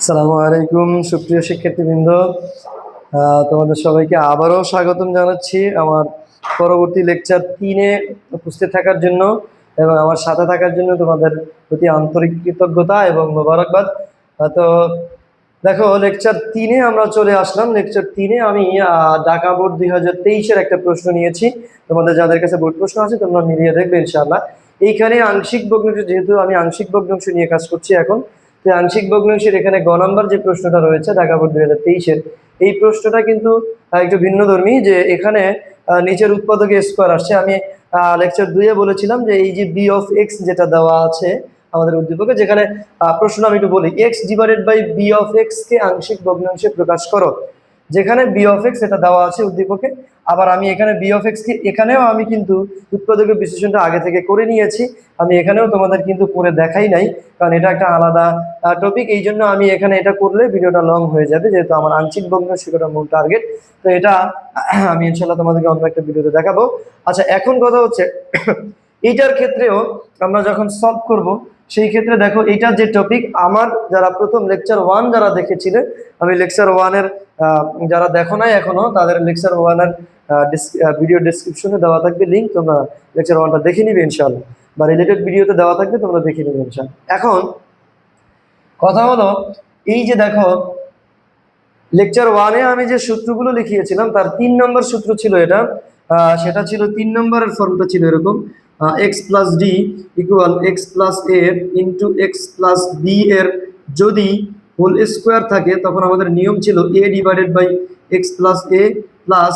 আসসালামু আলাইকুম, সুপ্রিয় শিক্ষার্থীবৃন্দ। তোমাদের সবাইকে আবারও স্বাগতম জানাচ্ছি আমার পরবর্তী লেকচার তিনে উপস্থিত থাকার জন্য এবং আমার সাথে থাকার জন্য তোমাদের প্রতি আন্তরিক কৃতজ্ঞতা এবং মোবারকবাদ। তো দেখো, লেকচার তিনে আমরা চলে আসলাম। লেকচার তিনে আমি ঢাকা বোর্ড দুই হাজার তেইশের একটা প্রশ্ন নিয়েছি। তোমাদের যাদের কাছে বোর্ড প্রশ্ন আছে, তোমরা মিলিয়ে দেখবে ইনশাআল্লাহ। এইখানে আংশিক ভগ্নাংশ, যেহেতু আমি আংশিক ভগ্নাংশ নিয়ে কাজ করছি এখন তো আংশিক ভগ্নাংশের এখানে গ নাম্বার যে প্রশ্নটা রয়েছে ঢাকা বোর্ড দুই হাজার তেইশের, এই প্রশ্নটা কিন্তু একটু ভিন্নধর্মী যে এখানে নিচের উৎপাদকে স্কোয়ার আসছে। আমি লেকচার দুইয়ে বলেছিলাম যে এই যে বি অফ এক্স যেটা দেওয়া আছে আমাদের উদ্দীপকে, যেখানে প্রশ্ন আমি একটু বলি X divided by B of X কে আংশিক ভগ্নাংশে প্রকাশ করো। যেখানে বি অফ এক্স এটা দেওয়া আছে উদ্দীপকে, আবার আমি এখানে বি অফ এক্স কে, এখানেও আমি কিন্তু উৎপাদকের বিশ্লেষণটা আগে থেকে করে নিয়েছি। আমি এখানেও তোমাদের কিন্তু করে দেখাই নাই, কারণ এটা একটা আলাদা টপিক এই জন্য আমি এখানে এটা করলে ভিডিওটা লং হয়ে যাবে, যেহেতু আমার আংশিক ভগ্নাংশ সেটা মূল টার্গেট তো এটা, আমি ইনশাল্লাহ তোমাদেরকে অন্য একটা ভিডিওতে দেখাবো। আচ্ছা এখন কথা হচ্ছে এইটার ক্ষেত্রেও আমরা যখন সলভ করব, সেই ক্ষেত্রে দেখো এইটার যে টপিক আমার যারা প্রথম লেকচার ওয়ান যারা দেখেছিলেন আমি লেকচার ওয়ানের যারা দেখো নাই এখনও, তাদের লেকচার ওয়ানের ভিডিও ডিসক্রিপশনে দেওয়া থাকবে লিঙ্ক তোমরা লেকচার ওয়ানটা দেখে নিবে ইনশাল্লাহ বা রিলেটেড ভিডিওতে দেওয়া থাকবে, তোমরা দেখে নিবে ইনশাল্লাহ এখন, কথা হলো, এই যে দেখো লেকচার ওয়ানে আমি যে সূত্রগুলো লিখিয়েছিলাম, তার তিন নম্বর সূত্র ছিল এটা। সেটা ছিল তিন নম্বরের ফর্মটা ছিল এরকম। X plus D equal X plus A into X plus B এর যদি হোল স্কোয়ার থাকে, তখন আমাদের নিয়ম ছিল A divided by X plus A plus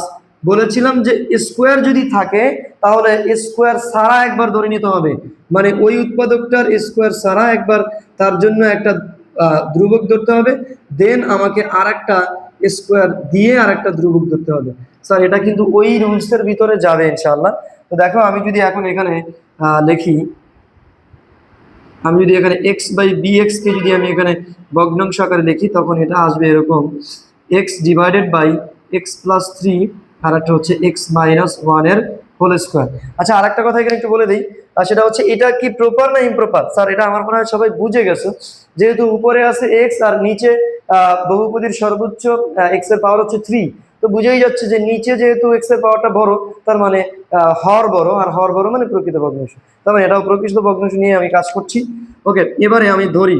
বলেছিলাম যে স্কোয়ার যদি থাকে, তাহলে স্কোয়ার সারা একবার ধরে নিতে হবে। মানে ওই উৎপাদকটার স্কোয়ার সারা একবার তার জন্য একটা ধ্রুবক ধরতে হবে। দেন আমাকে আর একটা স্কোয়ার দিয়ে আর একটা ধ্রুবক ধরতে হবে। স্যার, এটা কিন্তু ওই রুলসের ভিতরে যাবে ইনশাল্লাহ তো দেখো, আমি যদি এখন এখানে লিখি আমি যদি এখানে এক্স বাই বি কে যদি আমি এখানে ভগ্নাংশ আকারে লিখি তখন এটা আসবে এরকম X divided by X plus three আর একটা হচ্ছে এক্স মাইনাস ওয়ানের হোল স্কোয়ার আচ্ছা আর একটা কথা এখানে একটু বলে দিই। আর সেটা হচ্ছে এটা কি প্রপার না ইমপ্রপার স্যার এটা আমার মনে হয় সবাই বুঝে গেছে। যেহেতু উপরে আছে এক্স আর নিচে আহ, বহুপদীর সর্বোচ্চ এক্সের পাওয়ার হচ্ছে থ্রি তো বুঝেই যাচ্ছে যে নিচে যেহেতু এক্সের পাওয়ারটা বড়, তার মানে হর বড়, আর হর বড় মানে প্রকৃত ভগ্নাংশ। তার মানে এটাও প্রকৃত ভগ্নাংশ নিয়ে আমি কাজ করছি। ওকে এবারে আমি ধরি।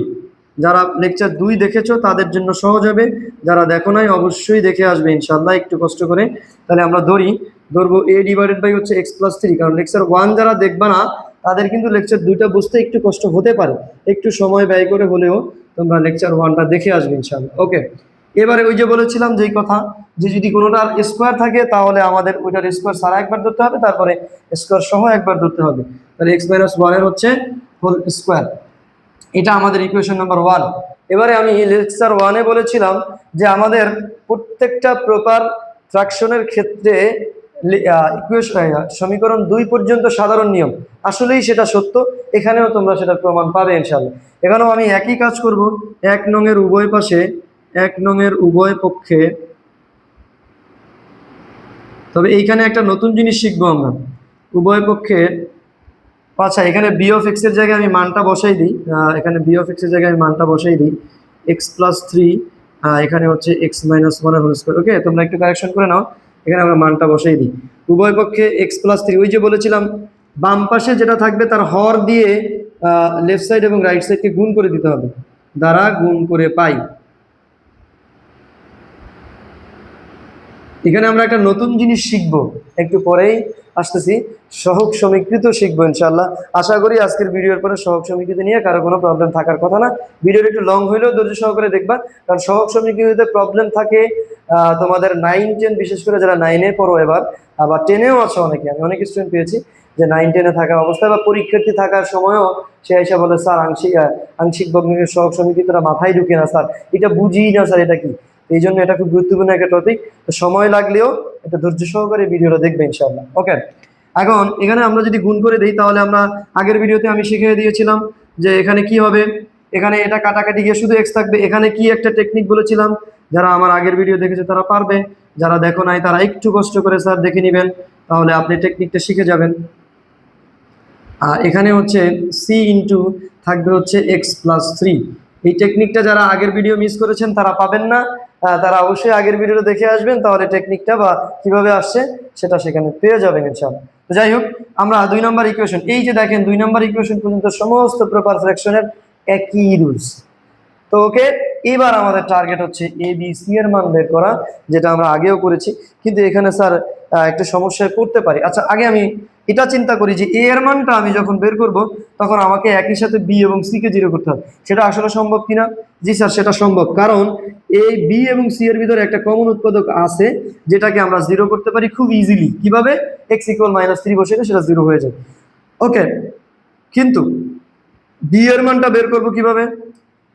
যারা লেকচার দুই দেখেছ, তাদের জন্য সহজ হবে। যারা দেখো নাই, অবশ্যই দেখে আসবে ইনশাল্লাহ একটু কষ্ট করে। তাহলে আমরা ধরি। ধরবো এ ডিভাইডেড বাই হচ্ছে এক্স প্লাস থ্রি কারণ লেকচার ওয়ান যারা দেখবে না, তাদের কিন্তু লেকচার দুইটা বুঝতে একটু কষ্ট হতে পারে। একটু সময় ব্যয় করে হলেও তোমরা লেকচার ওয়ানটা দেখে আসবে ইনশাল্লাহ ওকে এবারে ওই যে বলেছিলাম যেই কথা, যে যদি কোনোটার স্কোয়ার থাকে, তাহলে আমাদের ওইটার স্কোয়ার সারা একবার ধরতে হবে, তারপরে স্কোয়ার সহ একবার ধরতে হবে। তাহলে এক্স মাইনাস ওয়ানের হচ্ছে হোল স্কোয়ার এটা আমাদের ইকুয়েশন নাম্বার ওয়ান এবারে আমি লেকচার ওয়ানে বলেছিলাম যে আমাদের প্রত্যেকটা প্রপার ফ্র্যাকশনের ক্ষেত্রে সমীকরণ দুই পর্যন্ত সাধারণ নিয়ম। আসলেই সেটা সত্য, এখানেও তোমরা সেটার প্রমাণ পাবে ইনশাল্লাহ এখানেও আমি একই কাজ করব, এক নঙের উভয় পাশে এক নঙের উভয় পক্ষে। তবে এইখানে একটা নতুন জিনিস শিখব আমরা। উভয় পক্ষে আচ্ছা এখানে বি অফ এক্সের জায়গায় আমি মানটা বসাই দিই। এখানে বি অফ এক্সের জায়গায় আমি মানটা বসাই দিই। এক্স প্লাস থ্রি এখানে হচ্ছে X minus one whole square okay তোমরা একটু কারেকশন করে নাও। এখানে আমরা মানটা বসাই দিই। উভয় পক্ষে এক্স প্লাস থ্রি ওই যে বলেছিলাম, বাম পাশে যেটা থাকবে তার হর দিয়ে লেফট সাইড এবং রাইট সাইডকে গুণ করে দিতে হবে। দ্বারা গুণ করে পাই। এখানে আমরা একটা নতুন জিনিস শিখব। একটু পরেই আসতেছি। সহক সমীকৃত শিখব ইনশাল্লাহ আশা করি আজকের ভিডিওর পরে সহক সমীকৃত নিয়ে কারও কোনো প্রবলেম থাকার কথা না। ভিডিওটা একটু লং হইলেও ধৈর্য সহকারে দেখবা। কারণ সহক সমীকৃততে প্রবলেম থাকে তোমাদের নাইন টেন বিশেষ করে যারা নাইনে পড়ো এবার আবার টেনেও আছে অনেকে। আমি অনেক স্টুডেন্ট পেয়েছি যে নাইন টেনে থাকা অবস্থায় বা পরীক্ষার্থী থাকার সময়ও সে এসে বলে, স্যার, আংশিক আংশিক ভগ্নের সহক সমীকৃতটা মাথায় ঢুকে না, স্যার। এটা বুঝি না, স্যার, এটা কি? এই জন্য এটা খুব গুরুত্বপূর্ণ একটা টপিক তো সময় লাগলেও এটা ধৈর্য সহকারে ভিডিওটা দেখবে ইনশাল্লাহ ওকে এখন এখানে আমরা যদি গুণ করে দিই, তাহলে আমরা আগের ভিডিওতে আমি শিখিয়ে দিয়েছিলাম যে এখানে কি হবে। এখানে এটা কাটাকাটি গিয়ে শুধু এক্স থাকবে। এখানে কি একটা টেকনিক বলেছিলাম, যারা আমার আগের ভিডিও দেখেছে তারা পারবে। যারা দেখো নাই, তারা একটু কষ্ট করে স্যার দেখে নেবেন, তাহলে আপনি টেকনিকটা শিখে যাবেন। আর এখানে হচ্ছে সি ইন্টু থাকবে হচ্ছে এক্স প্লাস থ্রি এই টেকনিকটা যারা আগের ভিডিও মিস করেছেন, তারা পাবেন না। তারা অবশ্যই আগের ভিডিওটা দেখে আসবেন, তাহলে টেকনিকটা বা কীভাবে আসছে সেটা সেখানে পেয়ে যাবেন ইনশাআল্লাহ। যাই হোক, আমরা দুই নম্বর ইকুয়েশন এই যে দেখেন দুই নম্বর ইকুয়েশন পর্যন্ত সমস্ত প্রপার ফ্র্যাকশনের একই রুলস তো ওকে, এবার আমাদের টার্গেট হচ্ছে এ বি সি এর মান বের করা, যেটা আমরা আগেও করেছি, কিন্তু এখানে স্যার একটা সমস্যায় পড়তে পারি। আচ্ছা আগে আমি এটা চিন্তা করি যে এ এর মানটা আমি যখন বের করব, তখন আমাকে একই সাথে বি এবং সি কে জিরো করতে হবে। সেটা আসলে সম্ভব কিনা? জি স্যার, সেটা সম্ভব। কারণ এই বি এবং সি এর ভিতরে একটা কমন উৎপাদক আছে, যেটাকে আমরা জিরো করতে পারি খুব ইজিলি কীভাবে? এক্স ইকুয়াল মাইনাস থ্রি বসে সেটা জিরো হয়ে যায়। ওকে কিন্তু বি এর মানটা বের করব কীভাবে?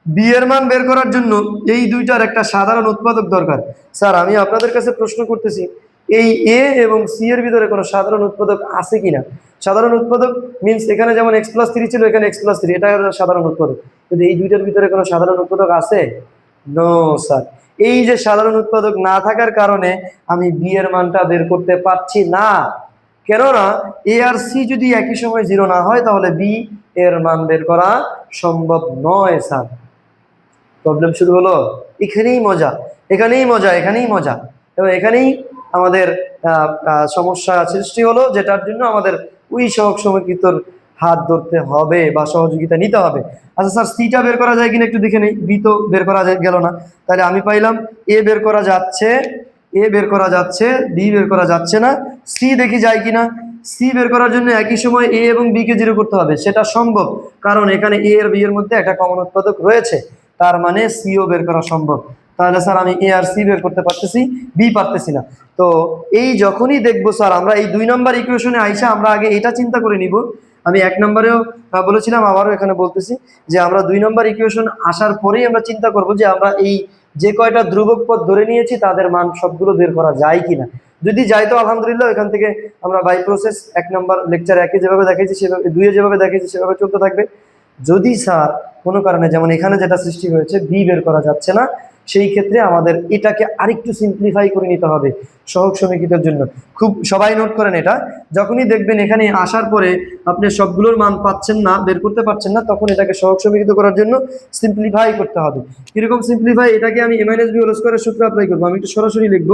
বি এর মান বের করার জন্য এই দুইটার একটা সাধারণ উৎপাদক দরকার। স্যার, আমি আপনাদের কাছে প্রশ্ন করতেছি এই এ এবং সি এর ভিতরে কোনো সাধারণ উৎপাদক আছে কি না সাধারণ উৎপাদক মিন্স এখানে যেমন এক্স প্লাস থ্রি ছিল, এখানে এক্স প্লাস থ্রি এটা হলো সাধারণ উৎপাদক। কিন্তু এই দুইটার ভিতরে কোনো সাধারণ উৎপাদক আছে? নো স্যার এই যে সাধারণ উৎপাদক না থাকার কারণে আমি বি এর মানটা বের করতে পারছি না। কেননা এ আর সি যদি একই সময় জিরো না হয়, তাহলে বি এর মান বের করা সম্ভব নয় স্যার প্রবলেম শুরু হলো। এখানেই মজা এখানেই মজা এখানেই মজা। এবং এখানেই আমাদের সমস্যা সৃষ্টি হলো, যেটার জন্য আমাদের ওই সহক সমকিতর হাত ধরতে হবে বা সহযোগিতা নিতে হবে। আচ্ছা স্যার সিটা বের করা যায় কিনা একটু দেখে নেই বি তো বের করা গেল না। তাহলে আমি পাইলাম এ বের করা যাচ্ছে এ বের করা যাচ্ছে বি বের করা যাচ্ছে না। সি দেখি যায় কিনা? সি বের করার জন্য একই সময় এ এবং বি কে জিরো করতে হবে, সেটা সম্ভব। কারণ এখানে এ আর বি এর মধ্যে একটা কমন উৎপাদক রয়েছে, তার মানে সিও বের করা সম্ভব। তাহলে স্যার, আমি এ আর সি বের করতে পারতেছি বি পারতেছি না। তো এই যখনই দেখব স্যার, আমরা এই দুই নম্বর ইকুয়েশনে আইসা আমরা আগে এটা চিন্তা করে নিব। আমি এক নম্বরেও বলেছিলাম, আবারও এখানে বলতেছি যে আমরা দুই নম্বর ইকুয়েশন আসার পরেই আমরা চিন্তা করব যে আমরা এই যে কয়টা ধ্রুবক পথ ধরে নিয়েছি, তাদের মান সবগুলো বের করা যায় কিনা। যদি যাই তো আলহামদুলিল্লাহ, এখান থেকে আমরা বাই প্রসেস এক নম্বর লেকচার একে যেভাবে দেখেছি সেভাবে দুইয়ে যেভাবে দেখেছি সেভাবে চলতে থাকবে। যদি স্যার, কোনো কারণে যেমন এখানে যেটা সৃষ্টি হয়েছে বি বের করা যাচ্ছে না, সেই ক্ষেত্রে আমাদের এটাকে আরেকটু সিম্পলিফাই করে নিতে হবে সহক সমীকৃতের জন্য। খুব, সবাই নোট করেন এটা। যখনই দেখবেন এখানে আসার পরে আপনি সবগুলোর মান পাচ্ছেন না, বের করতে পারছেন না, তখন এটাকে সহক সমীকৃত করার জন্য সিম্পলিফাই করতে হবে। কীরকম সিম্পলিফাই এটাকে আমি এম এস বি স্কোয়ারের সূত্র অ্যাপ্লাই করব। আমি একটু সরাসরি লিখব।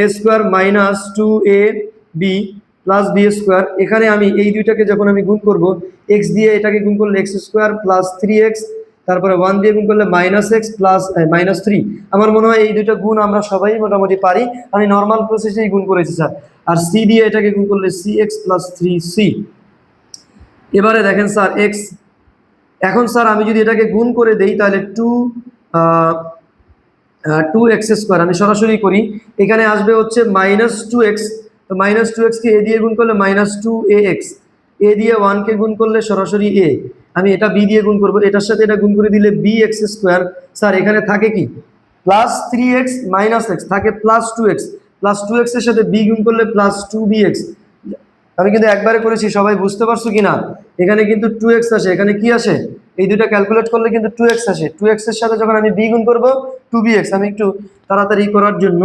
A square minus two A B plus B square এখানে আমি এই দুইটাকে যখন আমি গুণ করব এক্স দিয়ে এটাকে গুণ করলে X square plus three X তারপরে ওয়ান দিয়ে গুণ করলে minus X plus minus three আমার মনে হয় এই দুইটা গুণ আমরা সবাই মোটামুটি পারি। আমি নর্মাল প্রসেসেই গুণ করেছি স্যার আর সি দিয়ে এটাকে গুণ করলে C X plus three C এবারে দেখেন স্যার এক্স এখন স্যার আমি যদি এটাকে গুণ করে দেই, তাহলে টু টু এক্স স্কোয়ার আমি সরাসরি করি। এখানে আসবে হচ্ছে মাইনাস টু এক্স তো মাইনাস টু এক্সকে এ দিয়ে গুণ করলে minus two A X A দিয়ে ওয়ানকে গুণ করলে সরাসরি এ আমি এটা বি দিয়ে গুণ করব, এটার সাথে এটা গুণ করে দিলে বি এক্স স্কোয়ার স্যার, এখানে থাকে কি? Plus three X minus X থাকে plus two X plus two এক্সের সাথে বি গুণ করলে প্লাস টু বি এক্স আমি কিন্তু একবারে করেছি, সবাই বুঝতে পারছ কি না এখানে কিন্তু টু এক্স আসে, এখানে কি আসে? এই দুটো ক্যালকুলেট করলে কিন্তু টু এক্স আসে। টু এক্সের সাথে যখন আমি বি গুণ করব টু বি এক্স আমি একটু তাড়াতাড়ি করার জন্য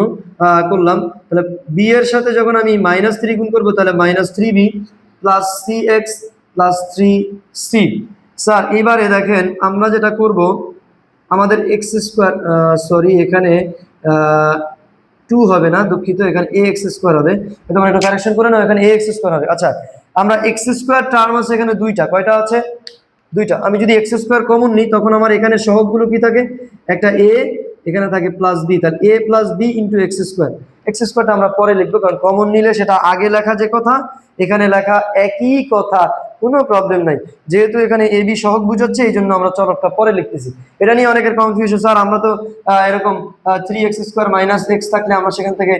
করলাম। তাহলে বি এর সাথে যখন আমি মাইনাস থ্রি গুণ করব, তাহলে minus three B plus C X plus three C sir, এবারে দেখেন, আমরা যেটা করব, আমাদের এক্স স্কোয়ার সরি এখানে টু হবে না, দুঃখিত, এখানে এ এক্স স্কোয়ার হবে তোমার একটু কারেকশন করে নাও, এখানে এ এক্স স্কোয়ার হবে। আচ্ছা আমরা এক্স স্কোয়ার টার্ম আছে এখানে দুইটা, কয়টা আছে? দুইটা। আমি যদি এক্স স্কোয়ার কমন নিই, তখন আমার এখানে সহগগুলো কি থাকে? একটা এ এখানে থাকে প্লাস বি তাহলে A plus B into X square X স্কোয়ারটা আমরা পরে লিখব, কারণ কমন নিলে সেটা আগে লেখা যে কথা, এখানে লেখা একই কথা। কোনো প্রবলেম নাই। যেহেতু এখানে এ বি সহগ বুঝাচ্ছে, এই জন্য আমরা চলকটা পরে লিখতেছি। এটা নিয়ে অনেকের কনফিউশন স্যার, আমরা তো এরকম three X square minus X থাকলে আমরা সেখান থেকে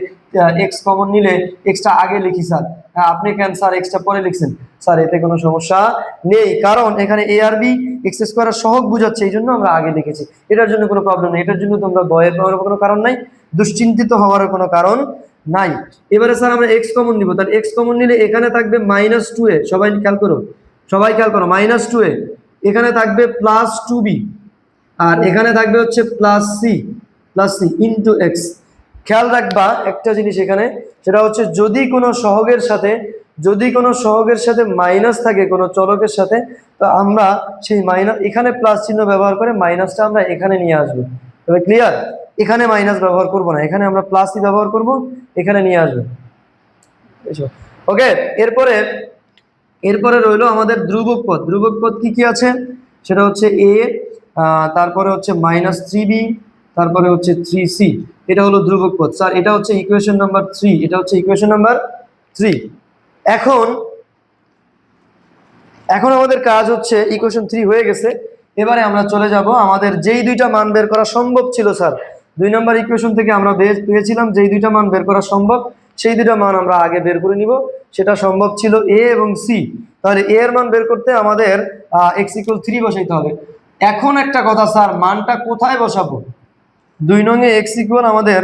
এক্স কমন নিলে এক্সটা আগে লিখি, স্যার। আপনি কেন স্যার এক্সটা পরে লিখছেন? স্যার এতে কোনো সমস্যা নেই, কারণ এখানে এ আর বি এক্স স্কোয়ারের সহগ বুঝাচ্ছে, এই জন্য আমরা আগে লিখেছি এটার জন্য কোনো প্রবলেম নেই, এটার জন্য তোমরা ভয়ের পাওয়ার কোনো কারণ নাই, দুশ্চিন্তিত হওয়ার কোনো কারণ নাই। এবারে স্যার আমরা এক্স কমন নিব, তাহলে এক্স কমন নিলে এখানে থাকবে মাইনাস টু এ সবাই খেয়াল করো, সবাই খেয়াল করো মাইনাস টু এ এখানে থাকবে প্লাস টু বি আর এখানে থাকবে হচ্ছে plus C plus C into X খেয়াল রাখবা একটা জিনিস এখানে, সেটা হচ্ছে যদি কোনো সহগের সাথে, যদি কোনো সহগের সাথে মাইনাস থাকে, কোনো চলকের সাথে, তো আমরা সেই মাইনাস এখানে প্লাস চিহ্ন ব্যবহার করে মাইনাসটা আমরা এখানে নিয়ে আসব। তবে ক্লিয়ার এখানে মাইনাস ব্যবহার করব না, এখানে আমরা প্লাসই ব্যবহার করব, এখানে নিয়ে আসব। ওকে এরপরে এরপরে রইল আমাদের ধ্রুবক পদ। ধ্রুবক পদ কি কি আছে? সেটা হচ্ছে এ তারপরে হচ্ছে মাইনাস থ্রি বি তারপরে হচ্ছে থ্রি সি এটা হলো ধ্রুবক পদ। স্যার, এটা হচ্ছে ইকুয়েশন নাম্বার থ্রি এটা হচ্ছে ইকুয়েশন নাম্বার থ্রি এখন এখন আমাদের কাজ হচ্ছে ইকুয়েশন থ্রি হয়ে গেছে। এবারে আমরা চলে যাব আমাদের যেই দুইটা মান বের করা সম্ভব ছিল, স্যার। দুই নম্বর ইকুয়েশন থেকে আমরা পেয়েছিলাম যেই দুইটা মান বের করা সম্ভব, সেই দুইটা মান আমরা আগে বের করে নিব। সেটা সম্ভব ছিল এ এবং সি তাহলে এ এর মান বের করতে আমাদের এক্স ইকুয়াল থ্রি বসাইতে হবে। এখন একটা কথা, স্যার, মানটা কোথায় বসাবো? দুই নঙে এক্স ইকুয়াল আমাদের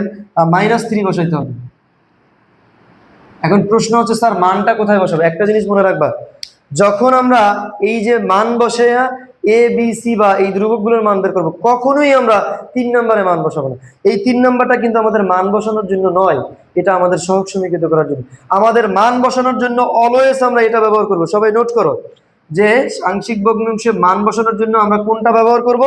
মাইনাস থ্রি বসাইতে হবে। এখন প্রশ্ন হচ্ছে, স্যার, মানটা কোথায় বসাবো? একটা জিনিস মনে রাখবা, যখন আমরা এই যে মান বসে এ বি সি বা এই ধ্রুবকগুলোর মান বের করব, কখনোই আমরা তিন নম্বরে মান বসাবো না। এই তিন নম্বরটা কিন্তু আমাদের মান বসানোর জন্য নয়, এটা আমাদের সহজ সমীকৃত করার জন্য। আমাদের মান বসানোর জন্য অলওয়েজ আমরা এটা ব্যবহার করব। সবাই নোট করো। যে আংশিক ভগ্নাংশে মান বসানোর জন্য আমরা কোনটা ব্যবহার করব?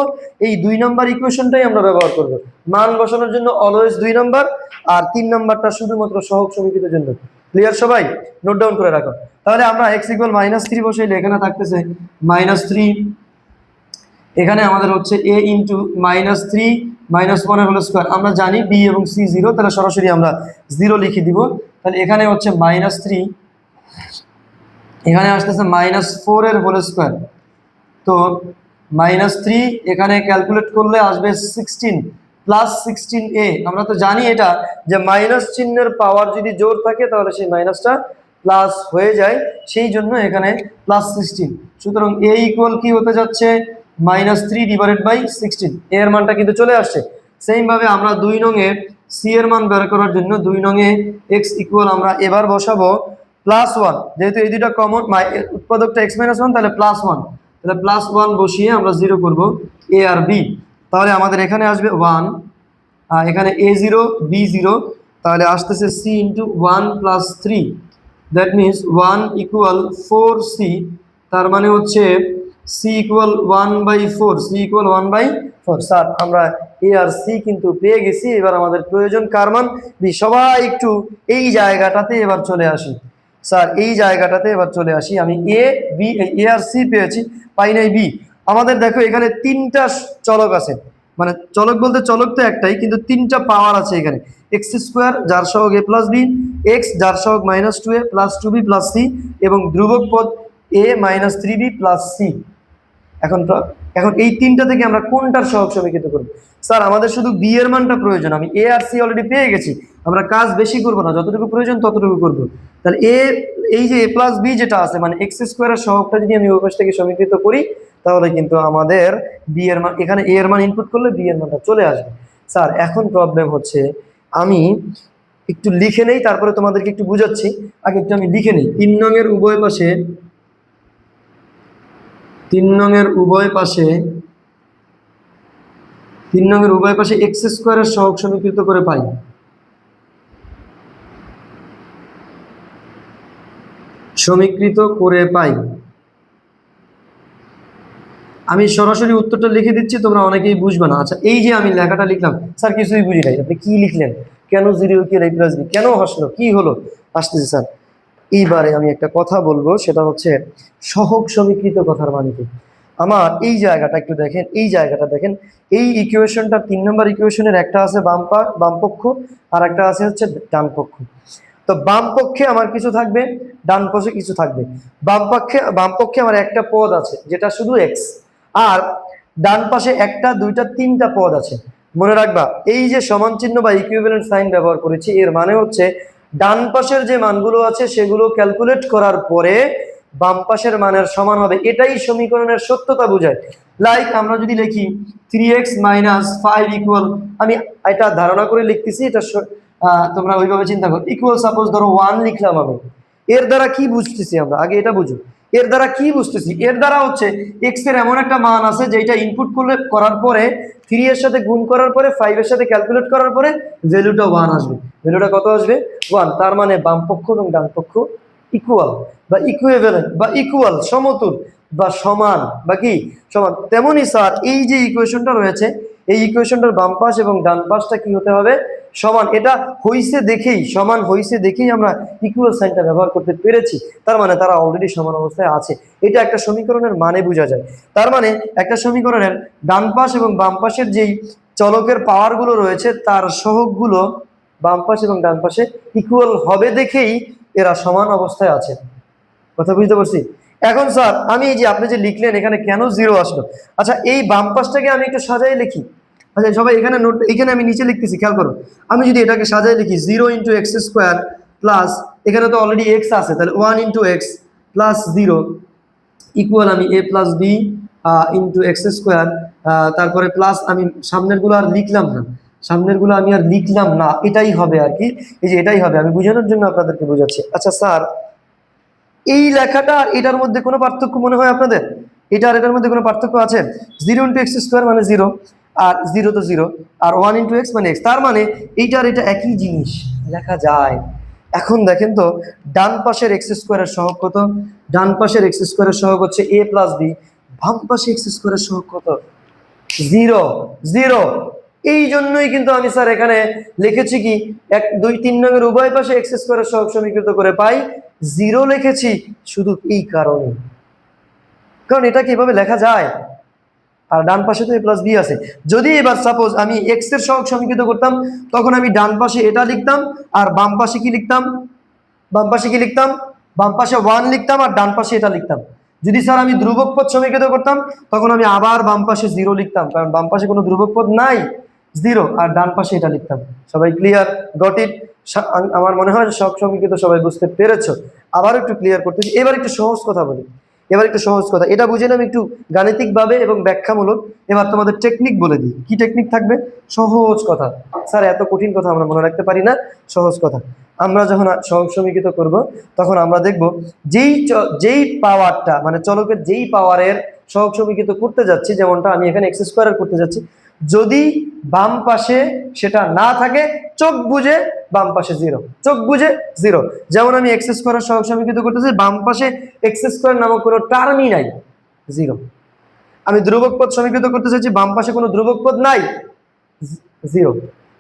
এই দুই নম্বর ইকুয়েশনটাই আমরা ব্যবহার করব। মান বসানোর জন্য অলওয়েজ দুই নম্বর আর তিন নম্বরটা শুধুমাত্র সহগ সমীকৃতের জন্য। ক্লিয়ার সবাই? নোট ডাউন করে রাখো। তাহলে আমরা এক্স ইকুয়াল মাইনাস থ্রি বসাইলে এখানে থাকতেছে মাইনাস থ্রি এখানে আমাদের হচ্ছে A into minus three minus ওয়ানের হোল স্কোয়ার আমরা জানি বি এবং সি জিরো তাহলে সরাসরি আমরা জিরো লিখে দিব। তাহলে এখানে হচ্ছে মাইনাস থ্রি এখানে আসতেছে মাইনাস ফোর এর হোল স্কোয়ার তো মাইনাস থ্রি এখানে ক্যালকুলেট করলে আসবে সিক্সটিন প্লাস সিক্সটিন এ আমরা তো জানি এটা যে মাইনাস চিহ্নের পাওয়ার যদি জোর থাকে তাহলে সেই মাইনাসটা প্লাস হয়ে যায়, সেই জন্য এখানে প্লাস সিক্সটিন সুতরাং এ ইকুয়াল কি হতে যাচ্ছে? Minus three divided by sixteen এর মানটা কিন্তু চলে আসছে। সেমভাবে আমরা দুই নঙে সি এর মান বের করার জন্য দুই নঙে এক্স ইকুয়াল আমরা এবার বসাবো। প্লাস ওয়ান যেহেতু এই দুটা কমন উৎপাদকটা এক্স মাইনাস ওয়ান তাহলে প্লাস ওয়ান তাহলে প্লাস ওয়ান বসিয়ে আমরা জিরো করব এ আর বি তাহলে আমাদের এখানে আসবে ওয়ান আর এখানে এ জিরো বি জিরো তাহলে আসতেছে C into one plus three that means one equal four C তার মানে হচ্ছে C equal one by four C equal one by four sir, আমরা এ আর সি কিন্তু পেয়ে গেছি, এবার আমাদের প্রয়োজন কারমান বি সবাই একটু এই জায়গাটাতে এবার চলে আসি। স্যার, এই জায়গাটাতে এবার চলে আসি আমি। A B A R C পেয়েছি, পাই নাই বি আমাদের দেখো এখানে তিনটা চলক আছে। মানে চলক বলতে চলক তো একটাই, কিন্তু তিনটা পাওয়ার আছে এখানে। এক্স স্কোয়ার যার সহগ এ প্লাস বি এক্স যার সহগ minus two A plus two B plus C এবং ধ্রুবক পদ A minus three B plus C এখন এখন এই তিনটা থেকে আমরা কোনটার সহগ সমীকৃত করব? স্যার, আমাদের শুধু বি এর মানটা প্রয়োজন। আমি এ আর সি অলরেডি পেয়ে গেছি। আমরা কাজ বেশি করব না, যতটুকু প্রয়োজন ততটুকু করব। তাহলে এ, এই যে এ প্লাস বি যেটা আছে মানে এক্স স্কোয়ারের সহগটা যদি আমি পাশ থেকে সমীকৃত করি, তাহলে কিন্তু আমাদের বি এর মান, এখানে এ এর মান ইনপুট করলে বি এর মানটা চলে আসবে। স্যার, এখন প্রবলেম হচ্ছে, আমি একটু লিখে নেই, তারপরে তোমাদেরকে একটু বুঝাচ্ছি। আগে একটু আমি লিখে নিই। তিন নঙের উভয় পাশে, তিন নঙের উভয় পাশে, তিন নঙের উভয় পাশে এক্স স্কোয়ারের সহগ সমীকৃত করে পাই। সমীকৃত করে পাই। আমি সরাসরি উত্তরটা লিখে দিচ্ছি, তোমরা অনেকেই বুঝবে না। আচ্ছা এই যে আমি লেখাটা লিখলাম, স্যার কিছুই বুঝি নাই। আপনি কি লিখলেন? কেন জিরো কি এই প্লাস কেন হাসলো? কি হলো? আসতেছে, স্যার। এইবারে আমি একটা কথা বলব, সেটা হচ্ছে সহগ সমীকৃত কথার মানে কি? আমার এই জায়গাটা একটু দেখেন, এই জায়গাটা দেখেন। এই ইকুয়েশনটা তিন নম্বর ইকুয়েশনের একটা আছে বাম পা বাম পক্ষ, আর একটা আছে হচ্ছে ডান পক্ষ। তো বাম পক্ষে আমার কিছু থাকবে, ডান পক্ষে কিছু থাকবে। বাম পক্ষে বাম পক্ষে আমার একটা পদ আছে, যেটা শুধু এক্স আর ডান পাশে একটা, দুইটা, তিনটা পদ আছে। মনে রাখবা, এই যে সমান চিহ্ন বা ইকুইভ্যালেন্ট সাইন ব্যবহার করেছি, এর মানে হচ্ছে ডান পাশের যে মানগুলো আছে, সেগুলো ক্যালকুলেট করার পরে বাম পাশের মানের সমান হবে। এটাই সমীকরণের সত্যতা বোঝায়। লাইক আমরা যদি লিখি three X minus five equal আমি এটা ধারণা করে লিখতেছি, এটা তোমরা ওইভাবে চিন্তা করো। ইকুয়াল সাপোজ ধরো ওয়ান লিখলাম আমি। এর দ্বারা কি বুঝতেছি আমরা? আগে এটা বুঝো। এর দ্বারা কি বুঝতেছি? এর দ্বারা হচ্ছে এক্সের এমন একটা মান আছে যেটা ইনপুট করলে, করার পরে থ্রি এর সাথে গুণ করার পরে ফাইভ এর সাথে ক্যালকুলেট করার পরে ভ্যালুটা ওয়ান আসবে। ভ্যালুটা কত আসবে? ওয়ান তার মানে বাম পক্ষ এবং ডান পক্ষ ইকুয়াল বা ইকুইভ্যালেন্ট বা ইকুয়াল সমতুল বা সমান বা কি? সমান। তেমনই স্যার এই যে ইকুয়েশনটা রয়েছে, এই ইকুয়েশনটার বাম পাশ এবং ডান পাশটা কি হতে হবে? সমান। এটা হইছে দেখেই, সমান হইছে দেখেই আমরা ইকুয়াল সাইনটা ব্যবহার করতে পেরেছি। তার মানে তারা অলরেডি সমান অবস্থায় আছে। এটা একটা সমীকরণের মানে বোঝা যায়। তার মানে একটা সমীকরণের ডান পাশ এবং বাম পাশের যেই চলকের পাওয়ারগুলো রয়েছে, তার সহগগুলো বাম পাশ এবং ডান পাশে ইকুয়াল হবে দেখেই এরা সমান অবস্থায় আছে। কথা বুঝতে পারছি? এখন স্যার আমি এই যে আপনি যে লিখলেন, এখানে কেন জিরো আসলো? আচ্ছা এই বাম পাশটাকে আমি একটু সাজাই লিখি। আচ্ছা সবাই এখানে নোট এখানে আমি নিচে লিখতেছি, খেয়াল করো। আমি যদি এটাকে সাজাই লিখি zero into X square plus এখানে তো অলরেডি এক্স আছে, তাহলে one into X plus zero equal আমি A plus B into X square তারপরে প্লাস আমি সামনেরগুলো আর লিখলাম না। সামনেরগুলো আমি আর লিখলাম না, এটাই হবে আর কি। এই যে এটাই হবে, আমি বোঝানোর জন্য আপনাদেরকে বোঝাচ্ছি। আচ্ছা স্যার, এই লেখাটা এটার মধ্যে কোনো পার্থক্য মনে হয় আপনাদের? এটা আর এটার মধ্যে কোনো পার্থক্য আছে? জিরো ইন্টু এক্স স্কোয়ার মানে জিরো আর জিরো তো জিরো আর ওয়ান ইন্টু এক্স মানে এক্স তার মানে এইটার এটা একই জিনিস, লেখা যায়। এখন দেখেন তো, ডান পাশের এক্স স্কোয়ারের সহগ কত? ডান পাশের এক্স স্কোয়ারের সহগ হচ্ছে এ প্লাস বি বাম পাশে এক্স স্কোয়ারের সহগ কত? জিরো জিরো এই জন্যই কিন্তু আমি স্যার এখানে লিখেছি কি, এক, দুই, তিন নঙের উভয় পাশে এক্স স্কোয়ারের সহগ সমীকৃত করে পাই জিরো লিখেছি শুধু এই কারণে। কারণ এটা কীভাবে লেখা যায়? আর ডান পাশে তো এ প্লাস বি আছে। যদি এবার সাপোজ আমি এক্সের সহগ সমীকৃত করতাম, তখন আমি ডান পাশে এটা লিখতাম, আর বাম পাশে কি লিখতাম? বাম পাশে কি লিখতাম? বাম পাশে ওয়ান লিখতাম, আর ডান পাশে এটা লিখতাম। যদি স্যার আমি ধ্রুবক পদ সমীকৃত করতাম, তখন আমি আবার বাম পাশে জিরো লিখতাম, কারণ বাম পাশে কোনো ধ্রুবক পদ নাই জিরো আর ডান পাশে এটা লিখতাম। সবাই ক্লিয়ার গট ইট আমার মনে হয় সব সমীকৃত সবাই বুঝতে পেরেছ। আবার একটু ক্লিয়ার করতেছি। এবার একটু সহজ কথা বলি। এবার একটু সহজ কথা, এটা বুঝে নিলাম একটু গাণিতিকভাবে এবং ব্যাখ্যামূলক। এবার তোমাদের টেকনিক বলে দিই, কি টেকনিক থাকবে? সহজ কথা। স্যার, এত কঠিন কথা আমরা মনে রাখতে পারি না, সহজ কথা। আমরা যখন সমীকৃত করব, তখন আমরা দেখব যেই যেই পাওয়ারটা মানে চলকের যেই পাওয়ারের সমীকৃত করতে যাচ্ছি, যেমনটা আমি এখানে এক্স স্কোয়ার করতে যাচ্ছি যদি বাম পাশে সেটা না থাকে, চোখ বুঝে বাম পাশে জিরো চোখ বুঝে জিরো যেমন আমি এক্স স্কোয়ারের সহগ সমীকৃত করতেছি, বাম পাশে এক্স স্কোয়ার নামক কোনো টার্মই নাই জিরো আমি ধ্রুবক পদ সমীকৃত করতে চাইছি, বাম পাশে কোনো ধ্রুবক পদ নাই জিরো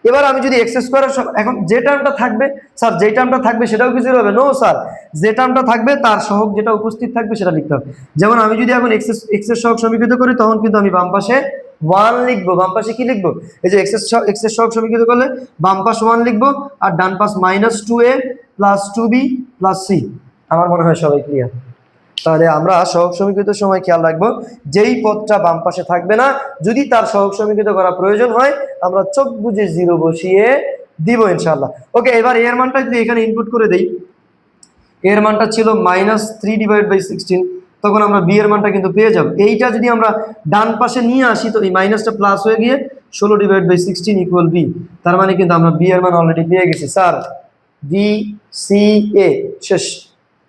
এবার আমি যদি এক্স স্কোয়ার এখন যে টার্মটা থাকবে, স্যার যে টার্মটা থাকবে সেটাও কি জিরো হবে? No sir. যে টার্মটা থাকবে, তার সহগ যেটা উপস্থিত থাকবে সেটা লিখতে হবে। যেমন আমি যদি এখন এক্স এক্সের সহগ সমীকৃত করি, তখন কিন্তু আমি বাম পাশে ওয়ান লিখব, বাম পাশে কি লিখব? এই যে এক্সের সহ- এক্সের সহগ সমীকৃত করলে বাম পাশ ওয়ান লিখব আর ডান পাশ minus two A plus two B plus C আমার মনে হয় সবাই ক্লিয়ার তাহলে আমরা সহক সমীকৃত সময় খেয়াল রাখব, যেই পদটা বাম পাশে থাকবে না, যদি তার সহক সমীকৃত করা প্রয়োজন হয়, আমরা চোখ বুঝে জিরো বসিয়ে দিব ইনশাল্লাহ ওকে, এবার এর মানটা যদি এখানে ইনপুট করে দেই এর মানটা ছিল minus three divide by sixteen তখন আমরা বি এর মানটা কিন্তু পেয়ে যাব। এইটা যদি আমরা ডান পাশে নিয়ে আসি, তো এই মাইনাসটা প্লাস হয়ে গিয়ে ষোলো divide by sixteen equal B তার মানে কিন্তু আমরা বি এর মান অলরেডি পেয়ে গেছি। স্যার বি সি এ শেষ।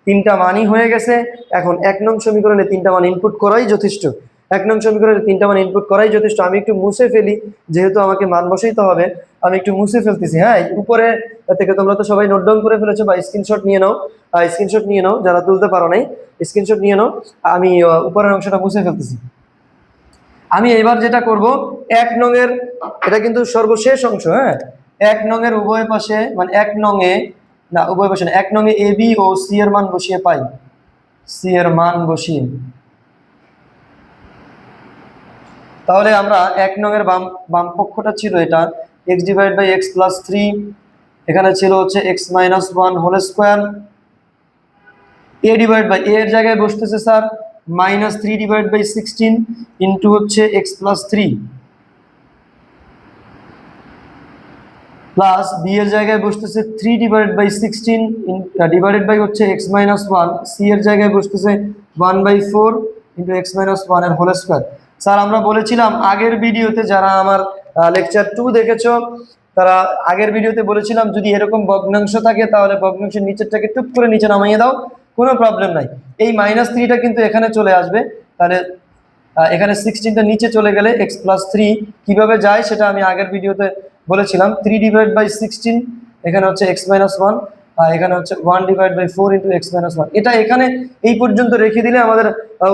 তিনটা মানই হয়ে গেছে। এখন এক নং সমীকরণে তিনটা মান ইনপুট করাই যথেষ্ট। এক নং সমীকরণে তিনটা মান ইনপুট করাই যথেষ্ট। আমি একটু মুছে ফেলি যেহেতু আমাকে মান বসাইতে হবে আমি একটু মুছে ফেলতেছি। হ্যাঁ উপরে থেকে তোমরা তো সবাই নোট ডাউন করে ফেলেছো বা স্ক্রিনশট নিয়ে নাও। স্ক্রিনশট নিয়ে নাও যারা তুলতে পারো নাই স্ক্রিনশট নিয়ে নাও। আমি উপরের অংশটা মুছে ফেলতেছি। আমি এবার যেটা করব এক নংয়ের এটা কিন্তু সর্বশেষ অংশ হ্যাঁ? এক নংয়ের উভয় পাশে মানে এক নংয়ে না উভয় পাশে না, এক নংয়ে এ বি ও সি এর মান বসিয়ে পাই। সি এর মান বসিয়ে। তাহলে আমরা এক নংয়ের বাম বাম পক্ষটা ছিল এটা X divide by X plus three এখানে ছিল হচ্ছে X minus one whole square A divide by এর জায়গায় বসতেছে sir minus three divide by sixteen into হচ্ছে X plus three plus B এর জায়গায় বসতেছে three divide by sixteen divided by হচ্ছে x minus one C এর জায়গায় বসতেছে one by four into X minus ওয়ানের whole square sir, আমরা বলেছিলাম আগের ভিডিওতে যারা আমার লেকচার টু দেখেছ, তারা আগের ভিডিওতে বলেছিলাম যদি এরকম ভগ্নাংশ থাকে, তাহলে ভগ্নাংশের নিচেরটাকে টুপ করে নিচে নামিয়ে দাও, কোনো প্রবলেম নাই। এই মাইনাস থ্রিটা কিন্তু এখানে চলে আসবে। তাহলে এখানে সিক্সটিনটা নিচে চলে গেলে এক্স প্লাস থ্রি কীভাবে যায়, সেটা আমি আগের ভিডিওতে বলেছিলাম। থ্রি ডিভাইড বাই সিক্সটিন এখানে হচ্ছে এক্স মাইনাস ওয়ান আহ, এখানে হচ্ছে one divide by four into X minus one এটা এখানে এই পর্যন্ত রেখে দিলে আমাদের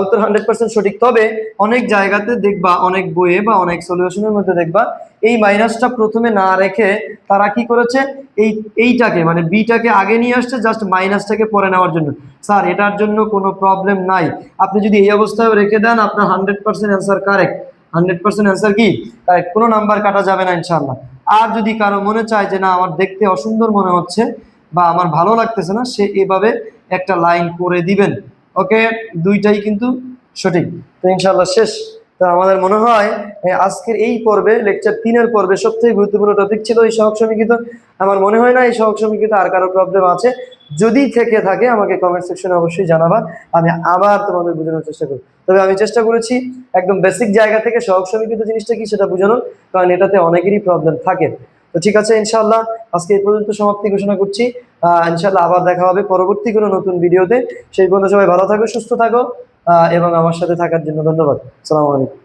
উত্তর হান্ড্রেড পার্সেন্ট সঠিক। তবে অনেক জায়গাতে দেখবা অনেক বইয়ে বা অনেক সলিউশনের মধ্যে দেখবা এই মাইনাসটা প্রথমে না রেখে তারা কি করেছে? এই এইটাকে মানে বিটাকে আগে নিয়ে আসছে জাস্ট মাইনাসটাকে পরে নেওয়ার জন্য। স্যার এটার জন্য কোনো প্রবলেম নাই। আপনি যদি এই অবস্থায় রেখে দেন আপনার hundred percent answer correct hundred percent answer কি? কারেক্ট কোনো নাম্বার কাটা যাবে না ইনশাল্লাহ আর যদি কারও মনে চায় যে না আমার দেখতে অসুন্দর মনে হচ্ছে বা আমার ভালো লাগতেছে না, সে এভাবে একটা লাইন করে দিবেন। ওকে দুইটাই কিন্তু সঠিক। তো ইনশাল্লাহ শেষ। তো আমাদের মনে হয় আজকের এই পর্বে লেকচার তিনের পর্বে সবথেকে গুরুত্বপূর্ণ টপিক ছিল এই সহক সমীকৃত আমার মনে হয় না এই সহক সমীকৃত আর কারও প্রবলেম আছে। যদি থেকে থাকে, আমাকে কমেন্ট সেকশনে অবশ্যই জানাবা। আমি আবার তোমাদের বোঝানোর চেষ্টা করব। তবে আমি চেষ্টা করেছি একদম বেসিক জায়গা থেকে সহক সমীকৃত জিনিসটা কি সেটা বোঝানোর, কারণ এটাতে অনেকেরই প্রবলেম থাকে। তো ঠিক আছে ইনশাল্লাহ আজকে এই পর্যন্ত সমাপ্তি ঘোষণা করছি। ইনশাল্লাহ আবার দেখা হবে পরবর্তী কোনো নতুন ভিডিওতে। সেই পর্যন্ত সবাই ভালো থাকো, সুস্থ থাকো এবং আমার সাথে থাকার জন্য ধন্যবাদ। সালাম আলাইকুম।